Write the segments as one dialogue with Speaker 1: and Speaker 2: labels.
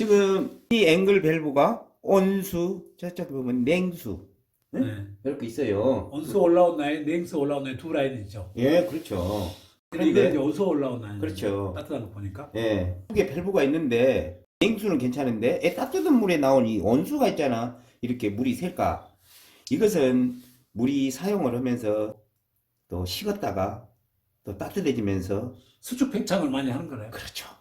Speaker 1: 지금 이 앵글 밸브가 온수, 저쪽 보면 냉수
Speaker 2: 네.
Speaker 1: 이렇게 있어요.
Speaker 2: 온수 올라온 라인, 냉수 올라온 라인 두 라인 있죠.
Speaker 1: 예, 그렇죠.
Speaker 2: 근데 이건 이제 온수 올라온 라인.
Speaker 1: 그렇죠.
Speaker 2: 따뜻한 거 보니까.
Speaker 1: 예, 크게 밸브가 있는데 냉수는 괜찮은데 애 따뜻한 물에 나온 이 온수가 있잖아. 이렇게 물이 셀까? 이것은 물이 사용을 하면서 또 식었다가 또 따뜻해지면서
Speaker 2: 수축 팽창을 많이 하는 거래요.
Speaker 1: 그렇죠.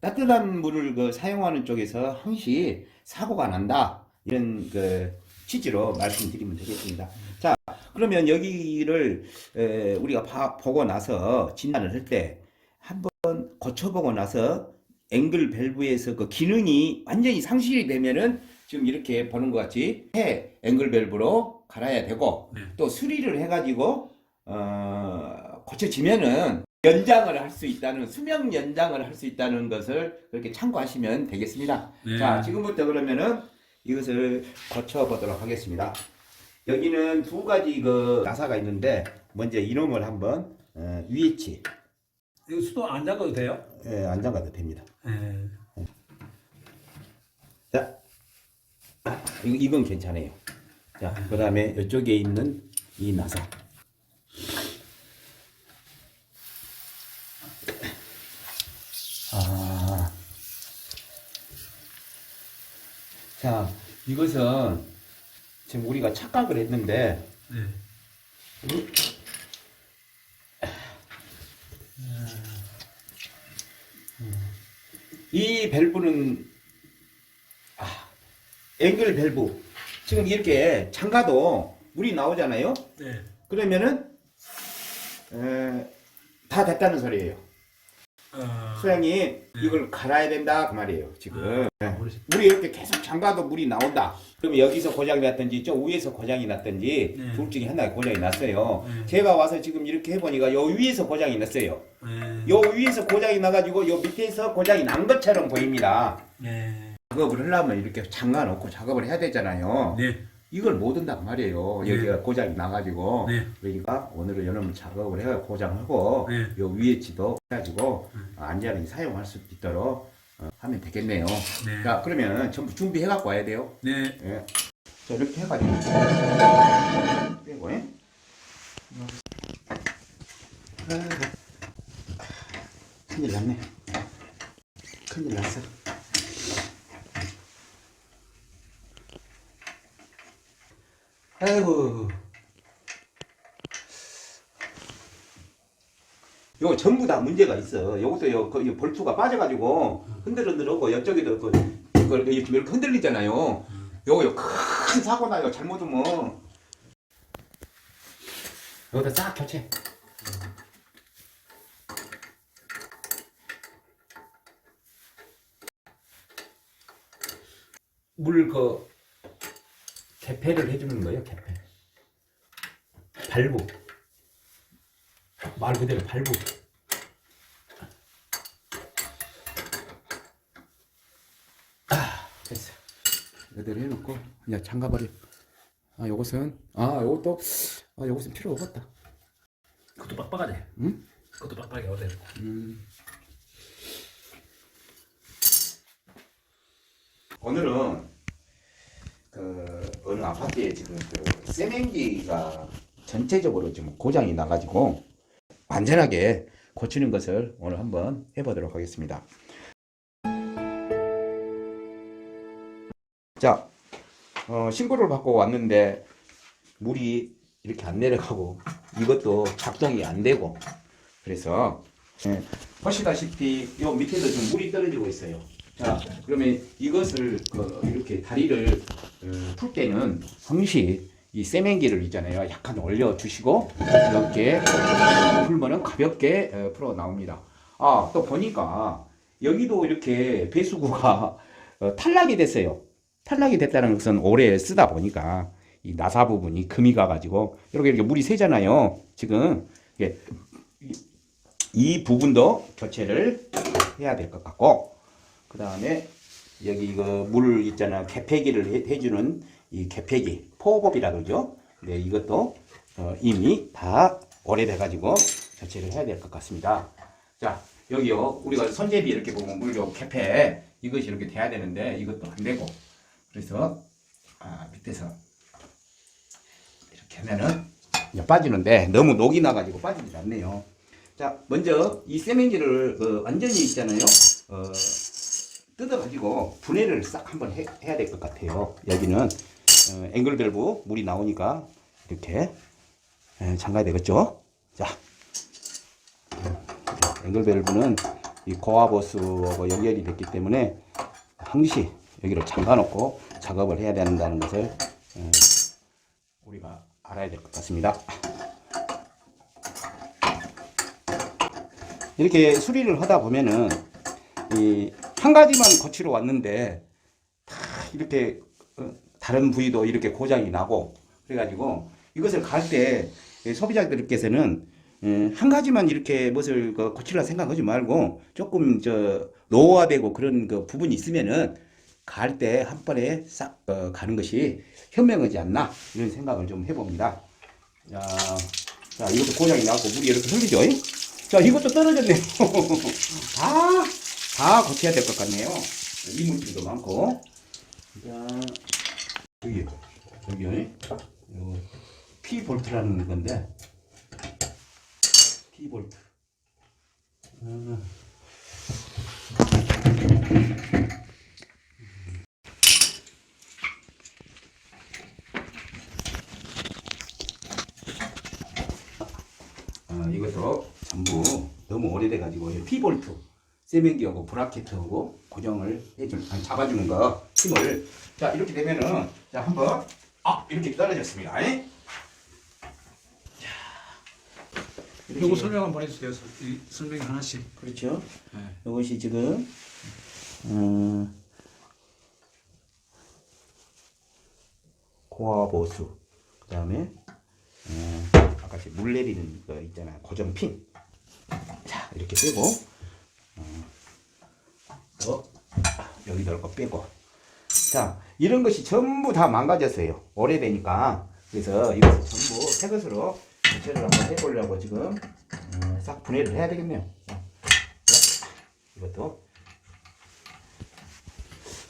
Speaker 1: 따뜻한 물을 그 사용하는 쪽에서 항시 사고가 난다. 이런 그 취지로 말씀드리면 되겠습니다. 자, 그러면 여기를 에, 우리가 봐- 보고 나서 진단을 할 때 한번 고쳐보고 나서 앵글 밸브에서 그 기능이 완전히 상실이 되면은 지금 이렇게 보는 것 같이 해 앵글 밸브로 갈아야 되고
Speaker 2: 네.
Speaker 1: 또 수리를 해가지고 어, 고쳐지면은 연장을 할 수 있다는 수명 연장을 할 수 있다는 것을 그렇게 참고하시면 되겠습니다.
Speaker 2: 네.
Speaker 1: 자, 지금부터 그러면은 이것을 고쳐 보도록 하겠습니다. 여기는 두 가지 그 나사가 있는데 먼저 이놈을 한번 어, 위치
Speaker 2: 이거 수도 안 잡아도 돼요?
Speaker 1: 예, 안 잠가도 됩니다.
Speaker 2: 네.
Speaker 1: 자, 이- 이건 괜찮아요. 자, 그 다음에 이쪽에 있는 이 나사. 자, 이것은 지금 우리가 착각을 했는데,
Speaker 2: 네.
Speaker 1: 이 밸브는, 아, 앵글 밸브. 지금 이렇게 잠가도 물이 나오잖아요?
Speaker 2: 네.
Speaker 1: 그러면은 에, 다 됐다는 소리예요.
Speaker 2: 어,
Speaker 1: 수양이 이걸 갈아야 된다 그 말이에요. 지금 네.
Speaker 2: 모르시-
Speaker 1: 물이 이렇게 계속 잠가도 물이 나온다. 그러면 여기서 고장이 났든지 저 위에서 고장이 났든지
Speaker 2: 네.
Speaker 1: 둘 중에 하나가 고장이 났어요.
Speaker 2: 네.
Speaker 1: 제가 와서 지금 이렇게 해보니까 요 위에서 고장이 났어요.
Speaker 2: 네.
Speaker 1: 요 위에서 고장이 나가지고 요 밑에서 고장이 난 것처럼 보입니다.
Speaker 2: 네.
Speaker 1: 작업을 하려면 이렇게 잠가 놓고 작업을 해야 되잖아요.
Speaker 2: 네.
Speaker 1: 이걸 못 한단 말이에요.
Speaker 2: 네.
Speaker 1: 여기가 고장이 나가지고.
Speaker 2: 네.
Speaker 1: 그러니까 오늘은 여름 작업을 해가 고장하고
Speaker 2: 네.
Speaker 1: 요 위에 치도 해가지고
Speaker 2: 음.
Speaker 1: 안전하게 사용할 수 있도록 어, 하면 되겠네요.
Speaker 2: 네.
Speaker 1: 자 그러면 전부 준비해 갖고 와야 돼요.
Speaker 2: 네.
Speaker 1: 예. 자 이렇게 해가지고 빼고 예. 아이고. 큰일 났네. 큰일 났어. 아이고. 요거 전부 다 문제가 있어. 요것도 요, 그, 요 볼트가 빠져가지고 흔들흔들하고 옆쪽에도 그, 그, 이렇게 흔들리잖아요. 요거 요큰 사고 나요. 잘못하면. 여기다 싹 교체. 물그 개폐를 해주는 거예요. 개폐. 발부. 말 그대로 발부. 아, 됐어. 이대로 해놓고 그냥 잠가버려. 아, 요것은 아, 요것도 아, 요것은 필요 없겠다.
Speaker 2: 그것도 빡빡하네.
Speaker 1: 응?
Speaker 2: 그것도 빡빡해 어때?
Speaker 1: 음. 오늘은 그 어느 아파트에 지금 그 세면기가 전체적으로 지금 고장이 나가지고 안전하게 고치는 것을 오늘 한번 해보도록 하겠습니다. 자, 어, 신고를 받고 왔는데 물이 이렇게 안 내려가고 이것도 작동이 안 되고 그래서 예, 보시다시피 요 밑에도 좀 물이 떨어지고 있어요. 자, 그러면 이것을 그 이렇게 다리를 어, 풀 때는 항시 이 세면기를 있잖아요. 약간 올려 주시고 이렇게 풀면은 가볍게 어, 풀어 나옵니다. 아, 또 보니까 여기도 이렇게 배수구가 어, 탈락이 됐어요. 탈락이 됐다는 것은 오래 쓰다 보니까 이 나사 부분이 금이 가가지고 이렇게 이렇게 물이 새잖아요. 지금 이 부분도 교체를 해야 될 것 같고 그 다음에 여기 이거 물 있잖아. 개폐기를 해, 해주는 이 개폐기 포업이라 그러죠. 네 이것도 어, 이미 다 오래돼 가지고 교체를 해야 될 것 같습니다. 자 여기요. 우리가 손잡이 이렇게 보면 물요 개폐 이것이 이렇게 돼야 되는데 이것도 안 되고. 그래서 아, 밑에서 이렇게 하면은 빠지는데 너무 녹이 나가지고 빠지지 않네요. 자 먼저 이 세면기를 어, 완전히 있잖아요. 어, 뜯어가지고 분해를 싹 한번 해, 해야 될 것 같아요. 여기는 어, 앵글 밸브 물이 나오니까 이렇게 에, 잠가야 되겠죠. 자 앵글 밸브는 이 고압호스하고 연결이 됐기 때문에 항시 여기를 잠가 놓고 작업을 해야 된다는 것을 에, 우리가 알아야 될 것 같습니다. 이렇게 수리를 하다 보면은 이 한 가지만 거치러 왔는데 다 이렇게 어, 다른 부위도 이렇게 고장이 나고 그래가지고 이것을 갈 때 소비자들께서는 에, 한 가지만 이렇게 무엇을 그 고치려 생각하지 말고 조금 저 노화되고 그런 그 부분이 있으면은 갈 때 한 번에 싹 어, 가는 것이 현명하지 않나 이런 생각을 좀 해봅니다. 자, 자 이것도 고장이 나고 물이 이렇게 흘리죠. 잉? 자 이것도 떨어졌네요. 다, 다 고쳐야 될 것 같네요. 이물질도 많고. 자, 여기, 여기, 요 P 볼트라는 건데, P 볼트. 어, 어, 이것도 전부 너무 오래돼 가지고 P 볼트 세면기하고 브라켓하고 고정을 해줄 아니, 잡아주는 거 힘을 자 이렇게 되면은 자 한번 아 이렇게 떨어졌습니다. 이? 자, 이렇게.
Speaker 2: 요거 설명 한번 해주세요. 이 설명 하나씩.
Speaker 1: 그렇죠.
Speaker 2: 네.
Speaker 1: 이것이 지금 음, 고압호수 그 다음에 음, 아까 물 내리는 거 있잖아요 고정핀 자 이렇게 빼고 어, 또 여기 넣을 거 빼고 자 이런 것이 전부 다 망가졌어요 오래되니까 그래서 이것을 전부 새 것으로 교체를 한번 해보려고 지금 음, 싹 분해를 해야 되겠네요 자, 자, 이것도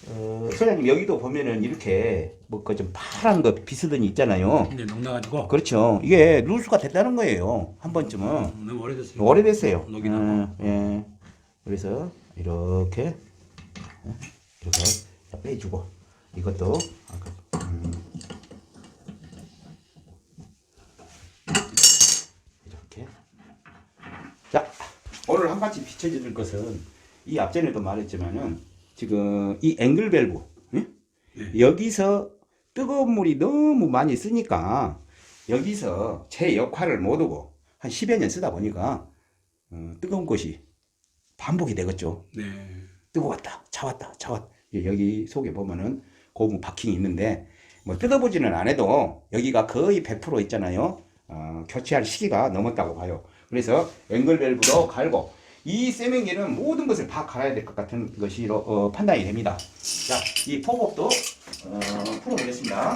Speaker 1: 어, 소장님 여기도 보면은 이렇게 뭐그좀 파란 거 비스듬히 있잖아요.
Speaker 2: 이제 녹 나가지고
Speaker 1: 그렇죠. 이게 누수가 됐다는 거예요. 한 번쯤은
Speaker 2: 음, 너무 오래됐어요.
Speaker 1: 오래됐어요.
Speaker 2: 녹이 나고.
Speaker 1: 예, 예. 그래서 이렇게 예, 이렇게 빼주고 이것도 아까, 음, 이렇게 자 오늘 한 가지 비춰줄 것은 이 앞전에도 말했지만은 지금 이 앵글 밸브 예?
Speaker 2: 네.
Speaker 1: 여기서 뜨거운 물이 너무 많이 쓰니까 여기서 제 역할을 못 하고 한 10여 년 쓰다 보니까 어, 뜨거운 것이 반복이 되겠죠.
Speaker 2: 네.
Speaker 1: 뜨거웠다, 차왔다, 차왔다. 여기 속에 보면은 고무 바킹이 있는데 뭐 뜯어보지는 않아도 여기가 거의 100% 있잖아요. 어, 교체할 시기가 넘었다고 봐요. 그래서 앵글 밸브도 갈고 이 세면기는 모든 것을 다 갈아야 될 것 같은 것이 어, 판단이 됩니다. 자, 이 포복도 어, 풀어보겠습니다.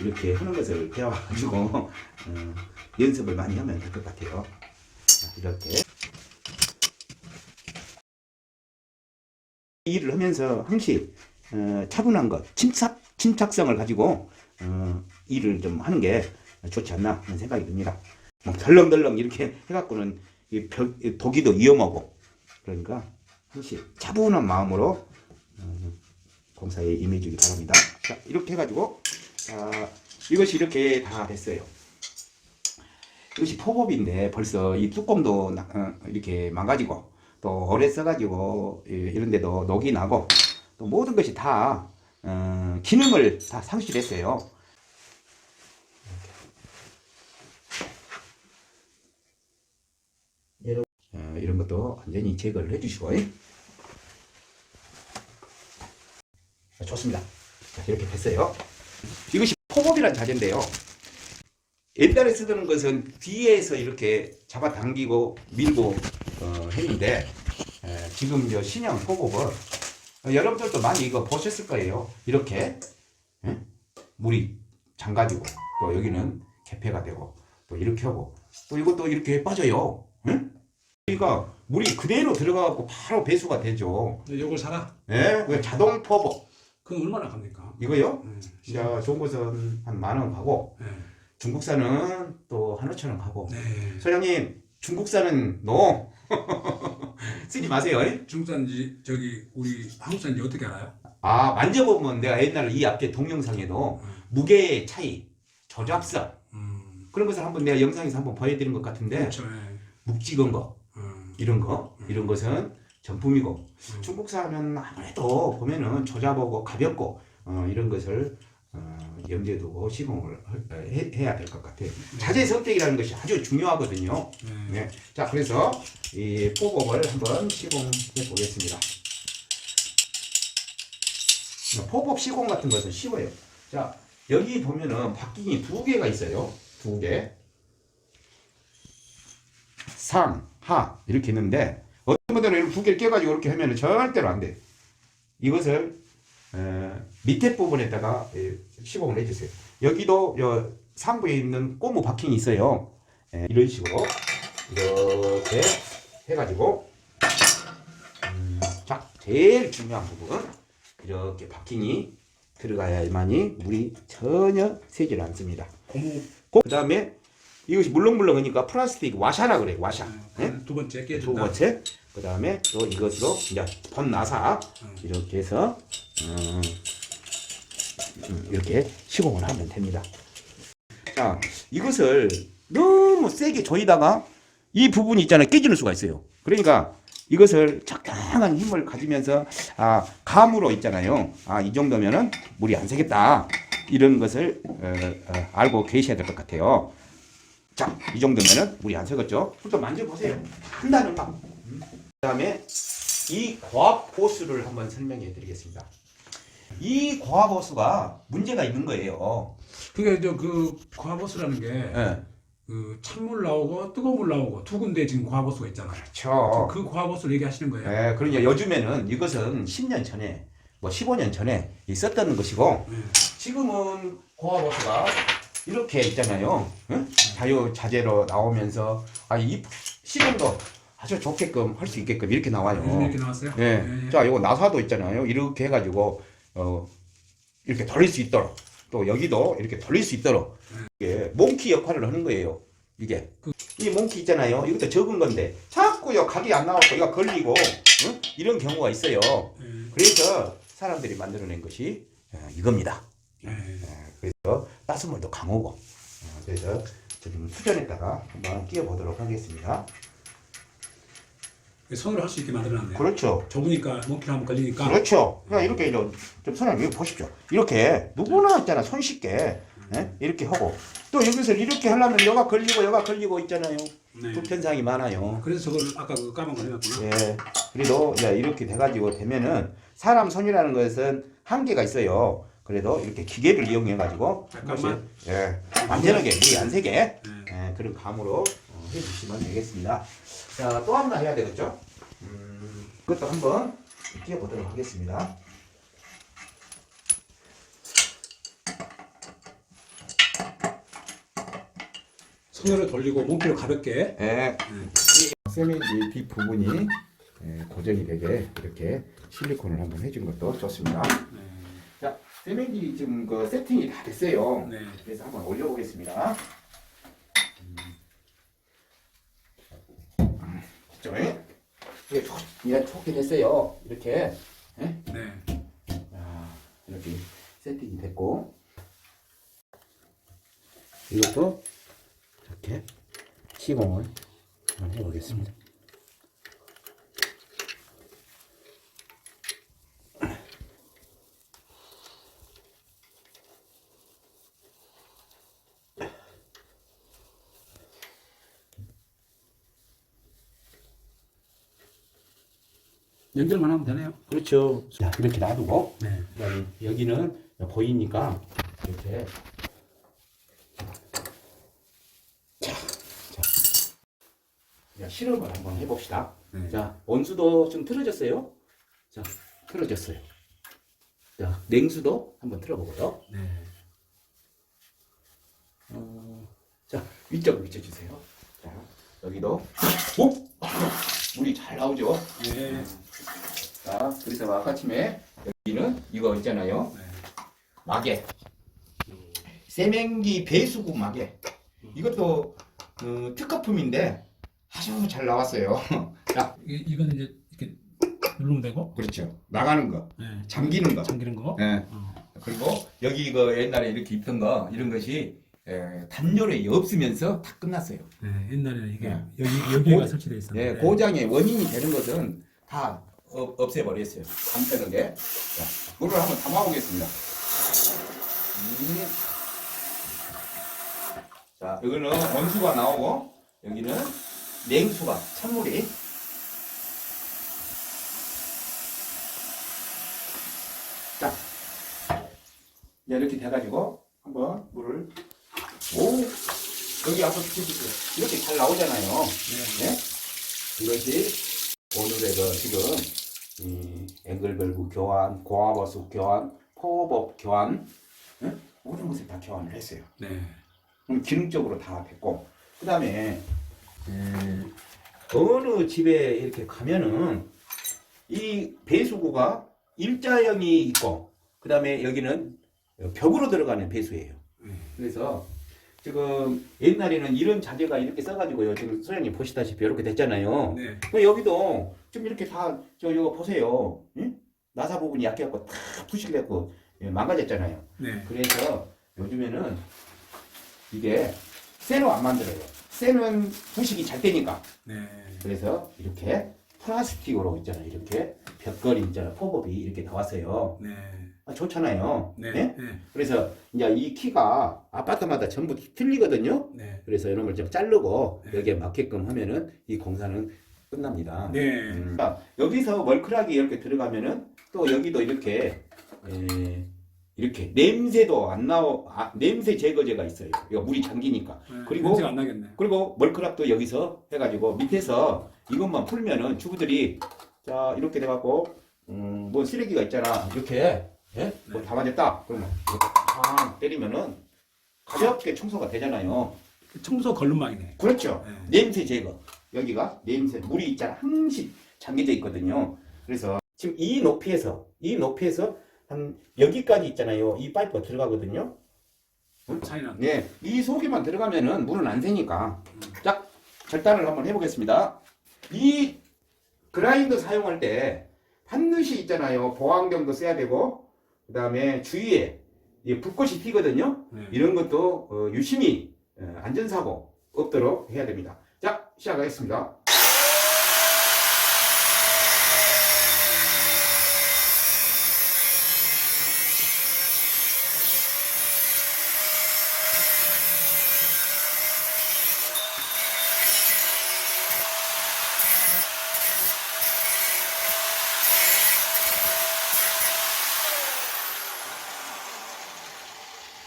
Speaker 1: 이렇게 하는 것을 배워가지고 어, 연습을 많이 하면 될 것 같아요. 자, 이렇게 일을 하면서 항시 어, 차분한 것, 침착 침착성을 가지고 어, 일을 좀 하는 게 좋지 않나 하는 생각이 듭니다. 뭐 덜렁덜렁 이렇게 해갖고는 이 벽, 이 독이도 위험하고 그러니까 항시 차분한 마음으로 어, 공사에 임해주기 바랍니다. 자 이렇게 해가지고 자, 이것이 이렇게 다 됐어요. 이것이 포법인데 벌써 이 뚜껑도 나- 어, 이렇게 망가지고 또 오래 써가지고 이- 이런 데도 녹이 나고 또 모든 것이 다 어, 기능을 다 상실했어요. 어, 이런 것도 완전히 제거를 해주시고 자, 좋습니다. 자, 이렇게 됐어요. 이것이 포법이란 자재인데요. 옛날에 쓰던 것은 뒤에서 이렇게 잡아당기고 밀고 어, 했는데 에, 지금 저 신형 어, 여러분들도 많이 이거 보셨을 거예요. 이렇게 예? 물이 잠가지고 또 여기는 개폐가 되고 또 이렇게 하고 또 이것도 이렇게 빠져요. 응? 그러니까 물이 그대로 들어가고 바로 배수가 되죠.
Speaker 2: 이걸 사라.
Speaker 1: 예? 그 자동 포법
Speaker 2: 그건 얼마나 갑니까?
Speaker 1: 이거요?
Speaker 2: 네.
Speaker 1: 자, 좋은 것은 한 만 원 가고
Speaker 2: 네.
Speaker 1: 중국산은 또 한 오천 원 가고
Speaker 2: 네.
Speaker 1: 소장님 중국산은 노 쓰지 마세요. 예?
Speaker 2: 중국산지 저기 우리 한국산지 어떻게 알아요?
Speaker 1: 아 만져보면 내가 옛날 이 앞에 동영상에도 무게의 차이, 저잡성
Speaker 2: 음.
Speaker 1: 그런 것을 한번 내가 영상에서 한번 보여드린 것 같은데
Speaker 2: 그렇죠. 네.
Speaker 1: 묵직한 거
Speaker 2: 음.
Speaker 1: 이런 거 이런 것은 전품이고
Speaker 2: 음.
Speaker 1: 중국산은 아무래도 보면은 저잡하고 가볍고 어, 이런 것을 어, 염두에 두고 시공을 할- 해, 해야 될 것 같아요. 자재 선택이라는 것이 아주 중요하거든요.
Speaker 2: 네.
Speaker 1: 네. 자, 그래서 이 포법을 한번 시공해 보겠습니다. 포법 시공 같은 것은 쉬워요. 자, 여기 보면은 바퀴이 두 개가 있어요. 두 개. 상, 하 이렇게 있는데 분들은 이렇게 두 개를 껴가지고 이렇게 하면은 절대로 안 돼. 이것을 어, 밑에 부분에다가 예, 시공을 해주세요. 여기도 요 상부에 있는 고무 바킹이 있어요. 예, 이런 식으로 이렇게 해가지고 음, 자 제일 중요한 부분 이렇게 바킹이 들어가야만이 물이 전혀 새질 않습니다.
Speaker 2: 고무
Speaker 1: 그 다음에 이것이 물렁물렁하니까 플라스틱 와샤라 그래 와샤. 예?
Speaker 2: 네. 두 번째
Speaker 1: 두
Speaker 2: 깨준다.
Speaker 1: 번째 그 다음에 또 이것으로 이제 번나사
Speaker 2: 음.
Speaker 1: 이렇게 해서 음, 음, 이렇게 시공을 하면 됩니다. 자 이것을 너무 세게 조이다가 이 부분이 있잖아요 깨지는 수가 있어요. 그러니까 이것을 적당한 힘을 가지면서 아 감으로 있잖아요. 아 이 정도면은 물이 안 새겠다 이런 것을 어, 어, 알고 계셔야 될 것 같아요. 자, 이 정도면은 물이 안 새겠죠? 좀 만져보세요. 한다는 감. 그 다음에 이 고압 호스를 한번 설명해 드리겠습니다. 이 고압 호스가 문제가 있는 거예요.
Speaker 2: 그게 저그 과보스라는 게
Speaker 1: 예.
Speaker 2: 그 찬물 나오고 뜨거운 물 나오고 두 군데 지금 과보스가 있잖아요.
Speaker 1: 그렇죠.
Speaker 2: 그 과보스를 얘기하시는 거예요.
Speaker 1: 예, 그러니까 요즘에는 이것은 10년 전에, 뭐 15년 전에 있었던 것이고,
Speaker 2: 네.
Speaker 1: 지금은 고압 호스가 이렇게 있잖아요. 응? 자유 자재로 나오면서, 아, 이 시공도 아주 좋게끔 할 수 있게끔 이렇게 나와요.
Speaker 2: 요즘 이렇게 나왔어요?
Speaker 1: 예.
Speaker 2: 네.
Speaker 1: 자, 이거 나사도 있잖아요. 이렇게 해가지고, 어, 이렇게 돌릴 수 있도록. 또 여기도 이렇게 돌릴 수 있도록. 이게 몽키 역할을 하는 거예요. 이게. 이 몽키 있잖아요. 이것도 적은 건데. 자꾸요, 각이 안 나오고, 이거 걸리고, 응? 이런 경우가 있어요.
Speaker 2: 네.
Speaker 1: 그래서 사람들이 만들어낸 것이 어, 이겁니다.
Speaker 2: 네.
Speaker 1: 예, 그래서 따스물도 강하고. 어, 그래서 지금 수전에다가 한번 끼워보도록 하겠습니다.
Speaker 2: 손으로 할수 있게 만들어놨네요.
Speaker 1: 그렇죠.
Speaker 2: 좁으니까 몽키를 한번 걸리니까
Speaker 1: 그렇죠. 그러니까 이렇게 좀, 좀 손을 여기 보십시오. 이렇게 누구나 있잖아 손쉽게 예? 이렇게 하고 또 여기서 이렇게 하려면 여가 걸리고 여가 걸리고 있잖아요.
Speaker 2: 네.
Speaker 1: 불편상이 많아요.
Speaker 2: 그래서 저걸 아까 그 까만 거 해놨구나.
Speaker 1: 예. 그래도 이제 이렇게 돼가지고 되면은 사람 손이라는 것은 한계가 있어요. 그래도 이렇게 기계를 이용해 가지고
Speaker 2: 잠깐만.
Speaker 1: 예 안전하게 물이 안 새게
Speaker 2: 네.
Speaker 1: 예, 그런 감으로 어, 해주시면 되겠습니다. 자, 또 하나 해야 되겠죠? 음, 그것도 한번 끼워보도록 하겠습니다.
Speaker 2: 손으로 돌리고 몽키로 가볍게.
Speaker 1: 예, 이 세미지 뒷 부분이 예, 고정이 되게 이렇게 실리콘을 한번 해준 것도 좋습니다.
Speaker 2: 네.
Speaker 1: 자, 세미지 지금 그 세팅이 다 됐어요.
Speaker 2: 네.
Speaker 1: 그래서 한번 올려보겠습니다. 자, 이게 좋, 이게 좋게 됐어요. 이렇게. 예?
Speaker 2: 네.
Speaker 1: 아, 이렇게 세팅이 됐고 이것도 이렇게 시공을 한번 해보겠습니다.
Speaker 2: 연결만 하면 되네요.
Speaker 1: 그렇죠. 자, 이렇게 놔두고
Speaker 2: 네.
Speaker 1: 그다음에 여기는 보이니까 이렇게 자, 자, 자 실험을 한번 해봅시다.
Speaker 2: 네.
Speaker 1: 자, 원수도 좀 틀어졌어요. 자, 틀어졌어요. 자, 냉수도 한번 틀어보고요.
Speaker 2: 네.
Speaker 1: 어, 자, 위쪽을 비춰주세요. 자, 여기도. 오! 물이 잘 나오죠?
Speaker 2: 네.
Speaker 1: 자, 그래서 아까 아침에 여기는 이거 있잖아요.
Speaker 2: 네.
Speaker 1: 마개. 세맹기 배수구 마개. 이것도 그 특허품인데 아주 잘 나왔어요. 자,
Speaker 2: 이, 이건 이제 이렇게 누르면 되고.
Speaker 1: 그렇죠. 나가는 거,
Speaker 2: 네.
Speaker 1: 잠기는 거.
Speaker 2: 잠기는 거.
Speaker 1: 예.
Speaker 2: 어.
Speaker 1: 그리고 여기 이거 옛날에 이렇게 입던 거 이런 것이 에, 단열에 없으면서 다 끝났어요.
Speaker 2: 네. 옛날에는 이게
Speaker 1: 네.
Speaker 2: 여기 여기가
Speaker 1: 고-
Speaker 2: 설치돼
Speaker 1: 예,
Speaker 2: 있었는데.
Speaker 1: 고장의 원인이 되는 것은 다 어, 없애버렸어요. 간편하게. 자, 물을 한번 담아보겠습니다. 음. 자, 여기는 원수가 나오고, 여기는 냉수가, 찬물이. 자, 이제 이렇게 돼가지고, 한번 물을, 오, 여기 앞서 비춰주세요. 이렇게 잘 나오잖아요.
Speaker 2: 네.
Speaker 1: 네? 이것이 오늘의 그 지금 이 앵글밸브 교환, 고압어수 교환, 포법 교환 예? 모든 것을 다 교환을 했어요.
Speaker 2: 네.
Speaker 1: 그럼 기능적으로 다 됐고 그 다음에 어느 집에 이렇게 가면은 이 배수구가 일자형이 있고 그 다음에 여기는 벽으로 들어가는 배수예요.
Speaker 2: 네.
Speaker 1: 그래서 지금 옛날에는 이런 자재가 이렇게 써가지고요. 지금 소장님 보시다시피 이렇게 됐잖아요.
Speaker 2: 네.
Speaker 1: 그 여기도 좀 이렇게 다 저 이거 보세요. 응? 나사 부분이 약해갖고 다 부실됐고 예, 망가졌잖아요.
Speaker 2: 네.
Speaker 1: 그래서 요즘에는 이게 쇠로 안 만들어요. 쇠는 부식이 잘 되니까.
Speaker 2: 네.
Speaker 1: 그래서 이렇게 플라스틱으로 있잖아요. 이렇게 벽걸이 있잖아요. 포법이 이렇게 나왔어요.
Speaker 2: 네.
Speaker 1: 아, 좋잖아요.
Speaker 2: 네.
Speaker 1: 예?
Speaker 2: 네.
Speaker 1: 그래서 이제 이 키가 아파트마다 전부 틀리거든요.
Speaker 2: 네.
Speaker 1: 그래서 이런 걸 좀 자르고
Speaker 2: 네.
Speaker 1: 여기에 맞게끔 하면은 이 공사는 끝납니다.
Speaker 2: 네.
Speaker 1: 음. 자, 여기서 멀크락이 이렇게 들어가면은 또 여기도 이렇게 에, 이렇게 냄새도 안 나오 아, 냄새 제거제가 있어요. 이거 물이 잠기니까.
Speaker 2: 네.
Speaker 1: 그리고-
Speaker 2: 냄새가 안 나겠네.
Speaker 1: 그리고 멀크락도 여기서 해가지고 밑에서 이것만 풀면은 주부들이 자 이렇게 돼갖고 음, 뭐 쓰레기가 있잖아 이렇게 예? 뭐
Speaker 2: 네.
Speaker 1: 다 맞았다 그러면 이렇게 팡 때리면은 가볍게 청소가 되잖아요.
Speaker 2: 청소 걸름망이네.
Speaker 1: 그렇죠.
Speaker 2: 네.
Speaker 1: 냄새 제거. 여기가 냄새, 물이 있잖아. 항시 잠겨져 있거든요. 그래서 지금 이 높이에서, 이 높이에서 한 여기까지 있잖아요. 이 파이프가 들어가거든요.
Speaker 2: 차이나.
Speaker 1: 네. 이 속에만 들어가면은 물은 안 새니까. 자, 절단을 한번 해보겠습니다. 이 그라인더 사용할 때 반드시 있잖아요. 보안경도 써야 되고, 그 다음에 주위에 이 불꽃이 튀거든요.
Speaker 2: 네.
Speaker 1: 이런 것도 어, 유심히 어, 안전사고 없도록 해야 됩니다. 자, 시작하겠습니다.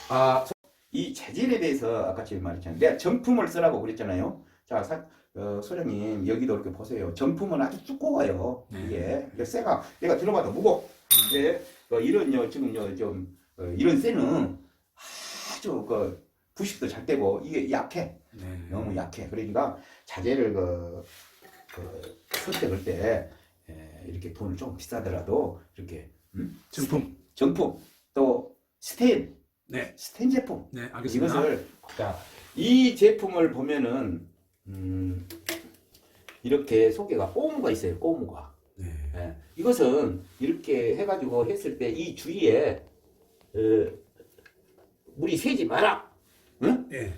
Speaker 1: 아, 이 재질에 대해서 아까 지금 말했잖아요. 내가 정품을 쓰라고 그랬잖아요. 자, 사, 어, 소장님 여기도 이렇게 보세요. 정품은 아주 두꺼워요.
Speaker 2: 네.
Speaker 1: 이게 이게 쇠가 내가 들어봐도 무거. 예, 어, 이런 요 지금 요좀 어, 이런 쇠는 아주 그 부식도 잘 되고 이게 약해.
Speaker 2: 네.
Speaker 1: 너무 약해. 그러니까 자재를 그, 그 선택할 때 에, 이렇게 돈을 좀 비싸더라도 이렇게 음?
Speaker 2: 정품.
Speaker 1: 정품 또 스텐
Speaker 2: 네.
Speaker 1: 스텐 제품
Speaker 2: 네. 알겠습니다.
Speaker 1: 이것을 자, 이 제품을 보면은 음, 이렇게 속에가 꼬무가 있어요. 꼬무가.
Speaker 2: 네.
Speaker 1: 예. 이것은 이렇게 해가지고 했을 때 이 주위에 어, 물이 새지 마라. 응?
Speaker 2: 네.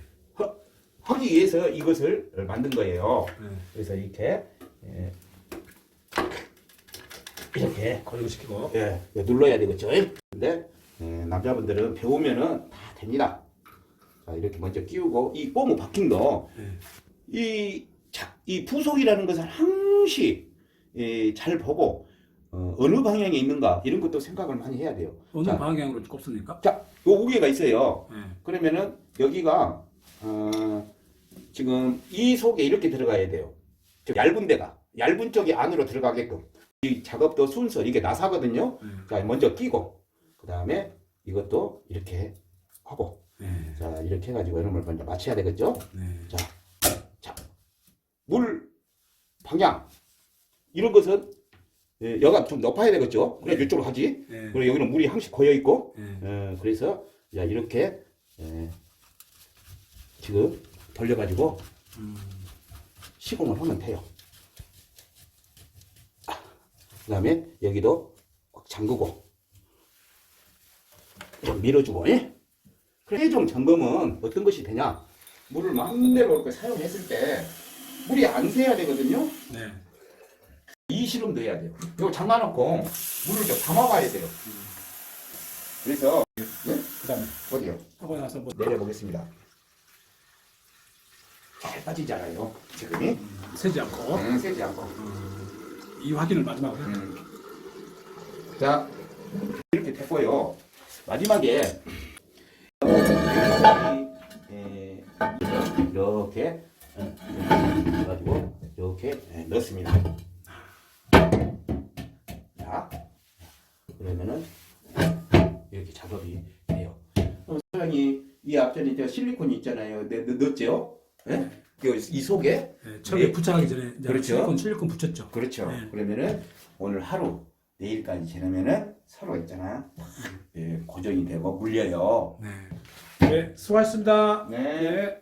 Speaker 1: 하기 위해서 이것을 만든 거예요.
Speaker 2: 네.
Speaker 1: 그래서 이렇게 예, 이렇게
Speaker 2: 걸리시키고.
Speaker 1: 예, 눌러야 되겠죠. 근데 예, 남자분들은 배우면은 다 됩니다. 자, 이렇게 먼저 끼우고 이 꼬무 바킹도
Speaker 2: 네.
Speaker 1: 이, 자, 이 부속이라는 것을 항시 예, 잘 보고 어, 어느 방향에 있는가 이런 것도 생각을 많이 해야 돼요.
Speaker 2: 어느
Speaker 1: 자.
Speaker 2: 방향으로 꼽습니까?
Speaker 1: 자, 요 우개가 있어요.
Speaker 2: 네.
Speaker 1: 그러면은 여기가 어, 지금 이 속에 이렇게 들어가야 돼요. 즉 얇은 데가 얇은 쪽이 안으로 들어가게끔 이 작업도 순서 이게 나사거든요.
Speaker 2: 네.
Speaker 1: 자 먼저 끼고 그 다음에 이것도 이렇게 하고
Speaker 2: 네.
Speaker 1: 자 이렇게 해가지고 이름을 먼저 맞춰야 되겠죠.
Speaker 2: 네.
Speaker 1: 물 방향 이런 것은 예, 여가 좀 높아야 되겠죠. 그래 이쪽으로 하지.
Speaker 2: 네.
Speaker 1: 그리고 여기는 물이 항시 고여 있고
Speaker 2: 네.
Speaker 1: 어, 그래서 자 이렇게 예, 지금 돌려가지고
Speaker 2: 음.
Speaker 1: 시공을 하면 돼요. 그 다음에 여기도 꽉 잠그고 좀 밀어주고 예? 최종 점검은 어떤 것이 되냐 물을 마음대로 이렇게 사용했을 때 물이 안 새야 되거든요
Speaker 2: 네.
Speaker 1: 이 실험도 해야 돼요 이거 잠가놓고 물을 좀 담아봐야 돼요 그래서 예?
Speaker 2: 그다음에
Speaker 1: 어디요?
Speaker 2: 하고 나서 뭐
Speaker 1: 내려보겠습니다 잘 빠지잖아요 지금이
Speaker 2: 세지 않고
Speaker 1: 음, 세지 않고
Speaker 2: 이 확인을 마지막으로
Speaker 1: 음. 자 이렇게 됐고요 마지막에 에, 이렇게 어, 해가지고 이렇게 예, 넣습니다 자 그러면은 이렇게 작업이 돼요 어, 소장이 이 앞전에 저 실리콘이 있잖아요 네, 넣- 넣었죠 예? 그이 속에
Speaker 2: 네, 처음에
Speaker 1: 네.
Speaker 2: 부착하기 전에
Speaker 1: 그렇죠.
Speaker 2: 실리콘 실리콘 붙였죠.
Speaker 1: 그렇죠.
Speaker 2: 네.
Speaker 1: 그러면은 오늘 하루 내일까지 지나면은 서로 있잖아. 예, 고정이 되고 물려요.
Speaker 2: 네. 네, 수고하셨습니다.
Speaker 1: 네.
Speaker 2: 네.